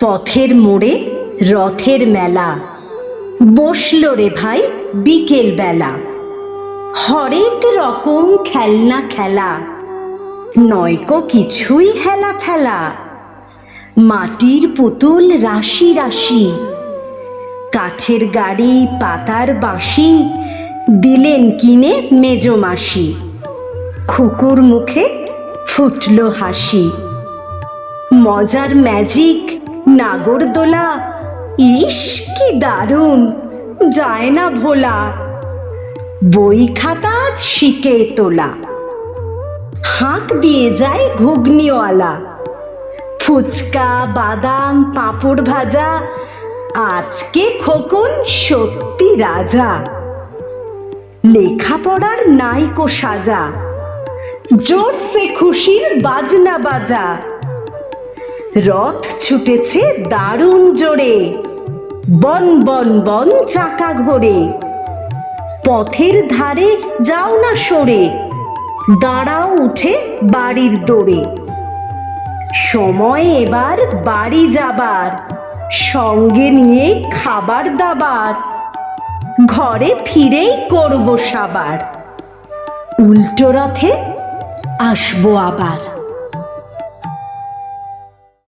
পথের মোড়ে রথের মেলা। বসল রে ভাই বিকেল বেলা। হরেক রকম খেলনা খেলা। নয়কো কিছুই হেলা ফেলা। মাটির পুতুল রাশি রাশি। কাঠের গাড়ি পাতার বাঁশি। দিলেন কিনে মেজো মাসি। খুকুর মুখে ফুটলো হাসি। মজার ম্যাজিক নাগরদোলা? ইস, কি দারুণ। যায় না ভোলা। বই খাতা শিকে তোলা। হাঁক দিয়ে যায় ঘুগনিওয়ালা। ফুচকা, বাদাম, পাঁপড় ভাজা, আজকে খোকন সত্যি রাজা। লেখাপড়ার নাইকো সাজা। জোরসে খুশির বাজনা বাজা। রথ ছুটেছে দারুণ জোরে। বন বন বন চাকা ঘোরে। পথের ধারে যাও না সরে, দাঁড়াও উঠে বাড়ির দোরে। সময় এবার বাড়ি যাবার, সঙ্গে নিয়ে খাবার দাবার। ঘরে ফিরেই করব সাবার। উল্টো রথে আসব আবার।